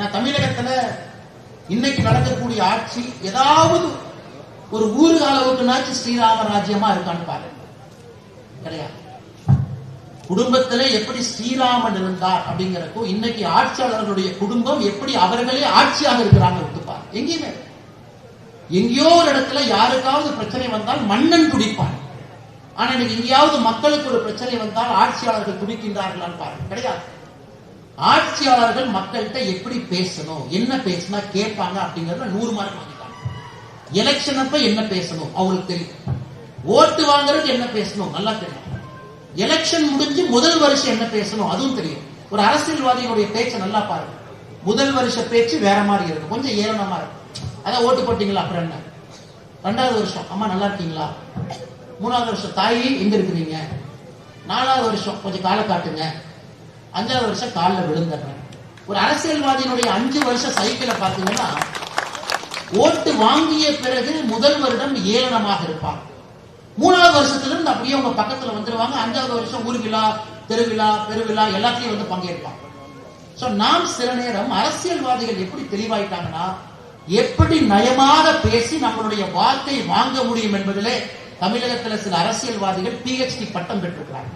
ஆனா தமிழகத்துல இன்னைக்கு நடக்கக்கூடிய ஆட்சி ஏதாவது ஒரு ஊரு அளவுக்குனாச்சும் ஸ்ரீராம ராஜ்யமா இருக்கான்னு பாருங்க. கிடையாது குடும்பத்திலே எப்படி ஸ்ரீராமன் இருந்தார் அப்படிங்கிறப்போ இன்னைக்கு ஆட்சியாளர்களுடைய குடும்பம் எப்படி அவர்களே ஆட்சியாக இருக்கிறாங்க ஒத்துப்பார். எங்கேயுமே. எங்கேயோ ஒரு இடத்துல யாருக்காவது பிரச்சனை வந்தால் மன்னன் துடிப்பான். ஆனா இன்னைக்கு எங்கேயாவது மக்களுக்கு ஒரு பிரச்சனை வந்தால் ஆட்சியாளர்கள் துடிக்கின்றார்களான்னு பாருங்க. கிடையாது. ஆட்சியாளர்கள் மக்கள்கிட்ட எப்படி பேசணும் என்ன பேசினா கேட்பாங்க அப்படிங்கறத நூறு மார்க் வாங்கிட்டாங்க. எலெக்ஷன் அப்ப என்ன பேசணும்? அவங்களுக்கு தெரியும். ஓட்டு வாங்குறது என்ன பேசணும்? நல்லா தெரியும். எலெக்ஷன் முடிஞ்சு முதல் வருஷம் என்ன பேசணும்? அதுவும் தெரியும். ஒரு அரசியல்வாதியினுடைய பேச்சை நல்லா பாருங்க. முதல் வருஷ பேச்சு வேற மாதிரி இருக்கும். கொஞ்சம் ஏளனமா இருக்கும். அதான் ஓட்டு போட்டீங்களா? அப்புறம் என்ன? ரெண்டாவது வருஷம். அம்மா நல்லா இருக்கீங்களா? மூணாவது வருஷம் தாயி எங்க இருக்கிறீங்க? நாலாவது வருஷம் கொஞ்சம் காலை காட்டுங்க. அஞ்சாவது வருஷம் காலில் விழுந்துடுறேன் ஒரு அரசியல்வாதியினுடைய அஞ்சு வருஷம் சைக்கிளை பார்த்தீங்கன்னா ஓட்டு வாங்கிய பிறகு முதல் வருடம் ஏளனமாக இருப்பாங்க. மூணாவது வருஷத்துல இருந்து அப்படியே உங்க பக்கத்துல வந்துருவாங்க. அஞ்சாவது வருஷம் ஊர்விழா தெருவிழா பெருவிழா எல்லாத்தையும் வந்து பங்கேற்பாங்க. சோ நாம் சில நேரம் அரசியல்வாதிகள் எப்படி தெளிவாயிட்டாங்கன்னா எப்படி நயமாக பேசி நம்மளுடைய வாக்கை வாங்க முடியும் என்பதிலே தமிழகத்தில் சில அரசியல்வாதிகள் பிஹெச்டி பட்டம் பெற்றிருக்கிறார்கள்.